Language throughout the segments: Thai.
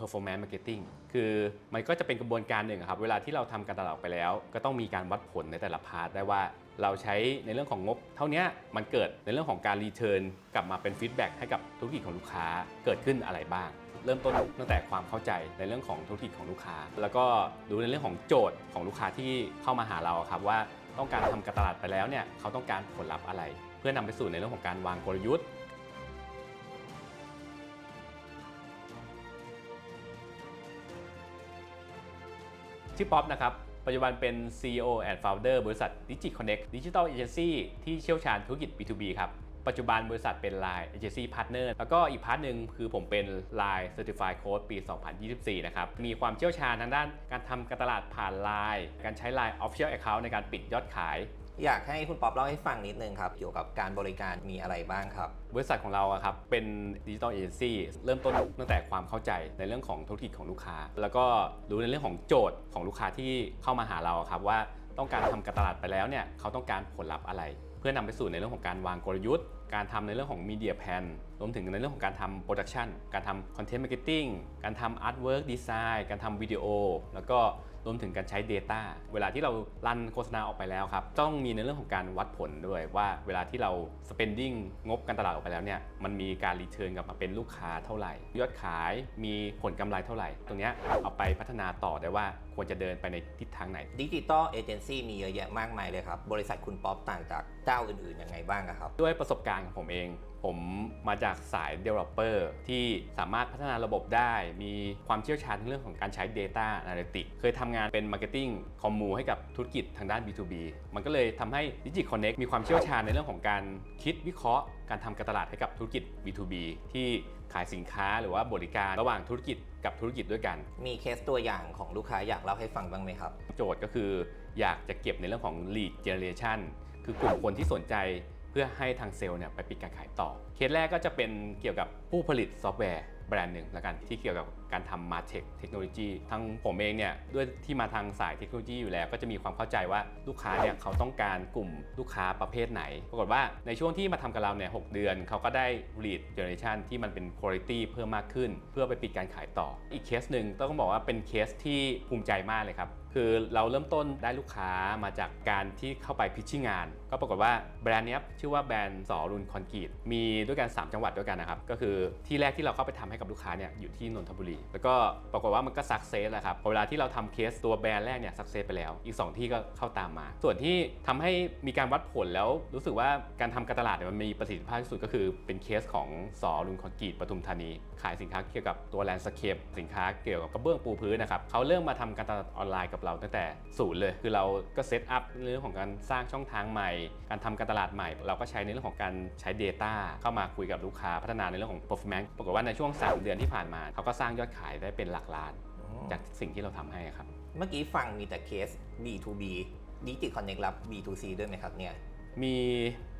performance marketing คือมันก็จะเป็นกระบวนการหนึ่งครับ เวลาที่เราทำการตลาดออกไปแล้ว ก็ต้องมีการวัดผลในแต่ละพาร์ทได้ว่าเราใช้ในเรื่องของงบ เท่านี้มันเกิดในเรื่องของการรีเทิร์นกลับมาเป็นฟีดแบ็กให้กับธุรกิจของลูกค้าเกิดขึ้นอะไรบ้าง เริ่มต้นตั้งแต่ความเข้าใจในเรื่องของธุรกิจของลูกค้า แล้วก็ดูในเรื่องของโจทย์ของลูกค้าที่เข้ามาหาเราครับว่าต้องการทำการตลาดไปแล้วเนี่ยเขาต้องการผลลัพธ์อะไร เพื่อนำไปสู่ในเรื่องของการวางกลยุทธ์ ชื่อป๊อปนะครับ ปัจจุบันเป็น CEO and Founder บริษัท DigiConnect Digital Agency ที่เชี่ยวชาญธุรกิจ B2B ครับ ปัจจุบันบริษัทเป็น Line Agency Partner แล้วก็อีกพาร์ทหนึ่งคือผมเป็น Line Certified Coach ปี 2024 นะครับ มีความเชี่ยวชาญทางด้านการทำการตลาดผ่าน Line การใช้ Line Official Account ในการปิดยอดขาย อยากให้คุณป๊อปเล่าให้ฟังนิดนึงครับ เกี่ยวกับการบริการมีอะไรบ้างครับ บริษัทของเราอะครับเป็นดิจิทัลเอเจนซี่เริ่มต้นตั้งแต่ความเข้าใจในเรื่องของธุรกิจของลูกค้า แล้วก็รู้ในเรื่องของโจทย์ของลูกค้าที่เข้ามาหาเราอะครับว่าต้องการทำการตลาดไปแล้วเนี่ยเขาต้องการผลลัพธ์อะไร เพื่อนำไปสู่ในเรื่องของการวางกลยุทธ์ การทำในเรื่องของมีเดียแพนรวมถึงในเรื่องของการทำโปรดักชันการทำคอนเทนต์มาร์เก็ตติ้งการทำอาร์ตเวิร์กดีไซน์การทำวิดีโอ แล้วก็รวมถึงการใช้ Data เวลาที่เรารันโฆษณาออกไปแล้วครับ ต้องมีในเรื่องของการวัดผลด้วยว่าเวลาที่เรา spending งบการตลาดออกไปแล้วเนี่ย มันมีการรีเทิร์นกลับมาเป็นลูกค้าเท่าไหร่ ยอดขายมีผลกำไรเท่าไหร่ ตรงเนี้ยเอาไปพัฒนาต่อได้ว่าควรจะเดินไปในทิศทางไหนดิจิตอลเอเจนซี่มีเยอะแยะมากมายเลยครับ บริษัทคุณป๊อปต่างจากเจ้าอื่นๆยังไงบ้างอะครับ ด้วยประสบการณ์ของผมเอง ผมมาจากสาย Developer ที่สามารถพัฒนาระบบได้ มีความเชี่ยวชาญในเรื่องของการใช้ Data Analytics เคยทำงานเป็น Marketing คอมมูให้กับธุรกิจทางด้าน B2B มันก็เลยทำให้ Digi Connect มีความเชี่ยวชาญในเรื่องของการคิดวิเคราะห์ การทำการตลาดให้กับธุรกิจ B2B ที่ขายสินค้าหรือว่าบริการระหว่างธุรกิจกับธุรกิจด้วยกัน มีเคสตัวอย่างของลูกค้าอยากเล่าให้ฟังบ้างไหมครับ โจทย์ก็คืออยากจะเก็บในเรื่องของ lead generation คือกลุ่มคนที่สนใจ เพื่อให้ทางเซลล์เนี่ยไปปิดการขายต่อ เคสแรกก็จะเป็นเกี่ยวกับผู้ผลิตซอฟต์แวร์แบรนด์หนึ่งแล้วกันที่เกี่ยวกับ การทำมาเทคเทคโนโลยีทั้งผมเองเนี่ยด้วยที่มาทางสายเทคโนโลยีอยู่แล้ว ก็จะมีความเข้าใจว่าลูกค้าเนี่ยเขาต้องการกลุ่มลูกค้าประเภทไหน ปรากฏว่าในช่วงที่มาทำกับเราเนี่ยหเดือน เขาก็ได้ lead generation ที่มันเป็น quality เพิ่มมากขึ้น เพื่อไปปิดการขายต่อ อีกเคสหนึ่งต้องบอกว่าเป็นเคสที่ภูมิใจมากเลยครับคือเราเริ่มต้นได้ลูกค้ามาจากการที่เข้าไปพิชชิ่งงาน ก็ปรากฏว่าแบรนด์เนี้ยชื่อว่าแบรนด์สอรุนคอนกรีตมีด้วยกัน 3 จังหวัดด้วยกันนะครับ ก็คือที่แรกที่เราเข้าไปทำให้กับลูกค้าเนี่ยอยู่ที่นนทบุรีแล้วก็ปรากฏว่ามันก็สักเซสแหละครับพอเวลาที่เราทำเคสตัวแบรนด์แรกเนี่ยสักเซสไปแล้ว อีก 2 ที่ก็เข้าตามมา ส่วนที่ทำให้มีการวัดผลแล้วรู้สึกว่าการทำการตลาดเนี่ยมันมีประสิทธิภาพที่สุดก็คือเป็นเคสของสอรุนคอนกรีตปทุมธานี ขายสินค้าเกี่ยวกับตัวแลนด์สเคปสินค้าเกี่ยวกับกระเบื้องปูพื้นนะครับเขาเริ่มมาทำการตลาดออนไลน์กับเราตั้งแต่ศูนย์เลย คือเราก็เซตอัพเรื่องของการสร้างช่องทางใหม่ การทำการตลาดใหม่ เราก็ใช้ในเรื่องของการใช้ Data เข้ามาคุยกับลูกค้าพัฒนาในเรื่องของ performance ปรากฏว่าในช่วง 3 เดือนที่ผ่านมาเขาก็สร้างยอดขายได้เป็นหลักล้าน จากสิ่งที่เราทำให้ครับ เมื่อกี้ฟังมีแต่เคส B2B ดิจิคอนเน็กรับ B2C ด้วยไหมครับเนี่ยมี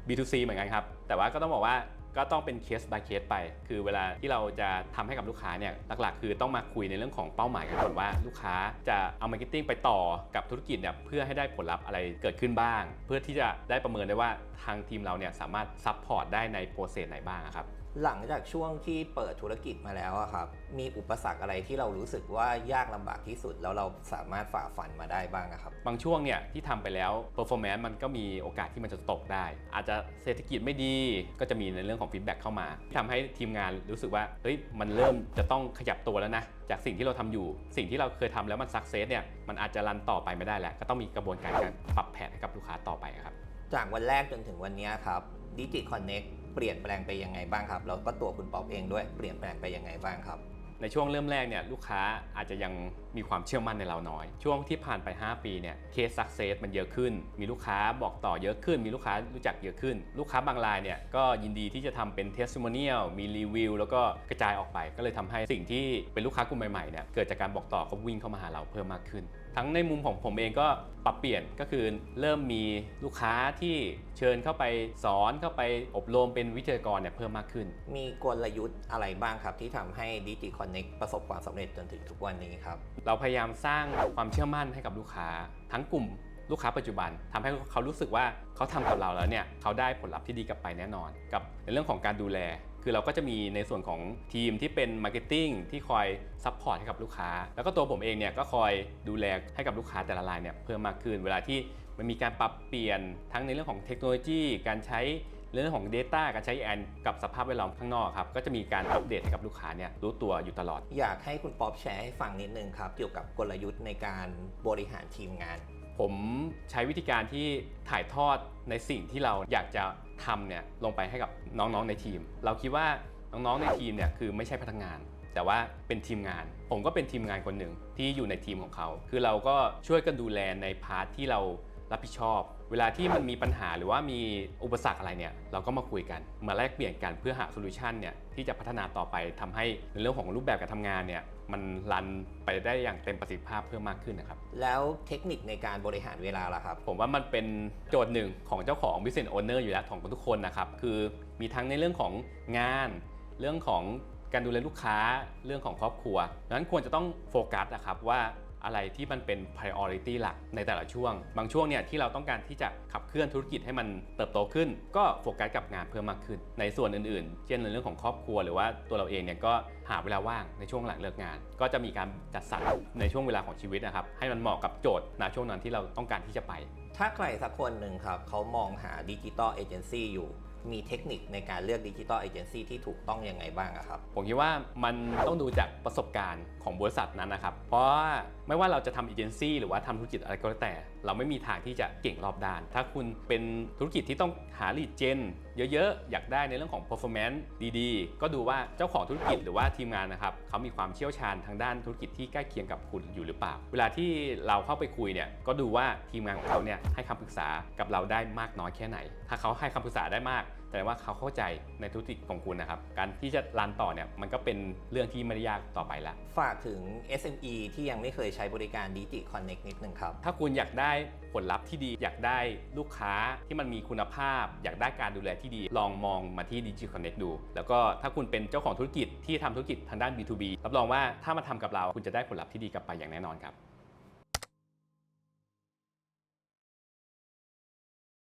B2C เหมือนกันครับ แต่ว่าก็ต้องบอกว่าก็ต้องเป็นเคส by เคสไป คือเวลาที่เราจะทำให้กับลูกค้าเนี่ยหลักๆ คือต้องมาคุยในเรื่องของเป้าหมายกันก่อนว่าลูกค้าจะเอามาร์เก็ตติ้งไปต่อกับธุรกิจเนี่ยเพื่อให้ได้ผลลัพธ์อะไรเกิดขึ้นบ้าง เพื่อที่จะได้ประเมินได้ว่าทางทีมเราเนี่ยสามารถซัพพอร์ตได้ในโปรเซสไหนบ้างอะครับ หลังจากช่วงที่เปิดธุรกิจมาแล้วอะครับ มีอุปสรรคอะไรที่เรารู้สึกว่ายากลำบากที่สุด แล้วเราสามารถฝ่าฟันมาได้บ้างอะครับ บางช่วงเนี่ยที่ทำไปแล้ว performance มันก็มีโอกาสที่มันจะตกได้ อาจจะเศรษฐกิจไม่ดีก็จะมีในเรื่องของฟีดแบ็กเข้ามาที่ทำให้ทีมงานรู้สึกว่าเฮ้ยมันเริ่มจะต้องขยับตัวแล้วนะจากสิ่งที่เราทำอยู่ สิ่งที่เราเคยทำแล้วมันสักเซสเนี่ยมันอาจจะรันต่อไปไม่ได้แล้ว ก็ต้องมีกระบวนการการปรับแผนให้กับลูกค้าต่อไปครับจากวันแรกจนถึงวันนี้ครับดิจิคอนเน็ก เปลี่ยนแปลงไปยังไงบ้างครับแล้วก็ตัวคุณป๊อปเองด้วยเปลี่ยนแปลงไปยังไงบ้างครับ ในช่วงเริ่มแรกเนี่ยลูกค้าอาจจะยังมีความเชื่อมั่นในเราน้อย ช่วงที่ผ่านไป 5 ปีเนี่ยเคสสักเซสมันเยอะขึ้น มีลูกค้าบอกต่อเยอะขึ้น มีลูกค้ารู้จักเยอะขึ้น ลูกค้าบางรายเนี่ยก็ยินดีที่จะทำเป็นเทส t i ม o เนียลมีรีวิวแล้วก็กระจายออกไป ก็เลยทำให้สิ่งที่เป็นลูกค้ากลุ่มใหม่ๆเนี่ยเกิดจากการบอกต่อเขาวิ่งเข้ามาหาเราเพิ่มมากขึ้น ทั้งในมุมของผมเองก็ปรับเปลี่ยนก็คือเริ่มมีลูกค้าที่เชิญเข้าไปสอนเข้าไปอบรมเป็นวิทยากรเนี่ยเพิ่มมากขึ้น มีกลยุทธ์อะไรบ้างครับ ที่ทำให้ดิจิคอนเน็กประสบความสำเร็จจนถึงทุกวันนี้ครับ เราพยายามสร้างความเชื่อมั่นให้กับลูกค้า ทั้งกลุ่มลูกค้าปัจจุบันทำให้เขารู้สึกว่าเขาทำกับเราแล้วเนี่ยเขาได้ผลลัพธ์ที่ดีกลับไปแน่นอน กับในเรื่องของการดูแล คือเราก็จะมีในส่วนของทีมที่เป็นมาร์เก็ตติ้งที่คอยซัพพอร์ตให้กับลูกค้า แล้วก็ตัวผมเองเนี่ยก็คอยดูแลให้กับลูกค้าแต่ละรายเนี่ยเพิ่มมากขึ้น เวลาที่มันมีการปรับเปลี่ยนทั้งในเรื่องของเทคโนโลยี การใช้เรื่องของ Data การใช้แอนกับสภาพแวดล้อมข้างนอกครับ ก็จะมีการอัปเดตให้กับลูกค้าเนี่ยรู้ตัวอยู่ตลอด อยากให้คุณป๊อปแชร์ให้ฟังนิดนึงครับ เกี่ยวกับกลยุทธ์ในการบริหารทีมงาน ผมใช้วิธีการที่ถ่ายทอดในสิ่งที่เราอยากจะทำเนี่ยลงไปให้กับน้องๆในทีม เราคิดว่าน้องๆในทีมเนี่ยคือไม่ใช่พนักงาน แต่ว่าเป็นทีมงาน ผมก็เป็นทีมงานคนหนึ่งที่อยู่ในทีมของเขา คือเราก็ช่วยกันดูแลในพาร์ทที่เรา รับผิดชอบ เวลาที่มันมีปัญหาหรือว่ามีอุปสรรคอะไรเนี่ยเราก็มาคุยกันมาแลกเปลี่ยนกันเพื่อหาโซลูชันเนี่ยที่จะพัฒนาต่อไปทำให้ในเรื่องของรูปแบบการทำงานเนี่ยมันรันไปได้อย่างเต็มประสิทธิภาพเพิ่มมากขึ้นนะครับ แล้วเทคนิคในการบริหารเวลาล่ะครับ ผมว่ามันเป็นโจทย์หนึ่งของเจ้าของ business owner อยู่แล้วของทุกคนนะครับ คือมีทั้งในเรื่องของงาน เรื่องของการดูแลลูกค้าเรื่องของครอบครัวดังนั้นควรจะต้องโฟกัสนะครับว่า อะไรที่มันเป็น priority หลักในแต่ละช่วง บางช่วงเนี่ยที่เราต้องการที่จะขับเคลื่อนธุรกิจให้มันเติบโตขึ้น ก็โฟกัสกับงานเพิ่มมากขึ้น ในส่วนอื่นๆ เช่นในเรื่องของครอบครัวหรือว่าตัวเราเองเนี่ยก็หาเวลาว่างในช่วงหลังเลิกงาน ก็จะมีการจัดสรรในช่วงเวลาของชีวิตนะครับให้มันเหมาะกับโจทย์ณช่วงนั้นที่เราต้องการที่จะไป ถ้าใครสักคนหนึ่งครับเขามองหาดิจิตอลเอเจนซี่อยู่ มีเทคนิคในการเลือกดิจิตอลเอเจนซี่ที่ถูกต้องยังไงบ้างครับ ผมคิดว่ามันต้องดูจากประสบการณ์ของบริษัทนั้นนะครับ เพราะว่าไม่ว่าเราจะทำเอเจนซี่หรือว่าทำธุรกิจอะไรก็แล้วแต่ เราไม่มีทางที่จะเก่งรอบด้าน ถ้าคุณเป็นธุรกิจที่ต้องหาลีดเจน เยอะๆ อยากได้ในเรื่องของ performance ดีๆ ก็ดูว่าเจ้าของธุรกิจหรือว่าทีมงานนะครับเขามีความเชี่ยวชาญทางด้านธุรกิจที่ใกล้เคียงกับคุณอยู่หรือเปล่า เวลาที่เราเข้าไปคุยเนี่ยก็ดูว่าทีมงานของเขาเนี่ยให้คำปรึกษากับเราได้มากน้อยแค่ไหน ถ้าเขาให้คำปรึกษาได้มาก แสดงว่าเขาเข้าใจในธุรกิจของคุณนะครับ การที่จะรันต่อเนี่ยมันก็เป็นเรื่องที่ไม่ได้ยากต่อไปแล้ว ฝากถึง SME ที่ยังไม่เคยใช้บริการดิจิ Connect นิดนึงครับ ถ้าคุณอยากได้ผลลัพธ์ที่ดี อยากได้ลูกค้าที่มันมีคุณภาพ อยากได้การดูแลที่ดี ลองมองมาที่ Digi Connect ดู แล้วก็ถ้าคุณเป็นเจ้าของธุรกิจที่ทำธุรกิจทางด้าน B2B รับรองว่าถ้ามาทำกับเราคุณจะได้ผลลัพธ์ที่ดีกลับไปอย่างแน่นอนครับ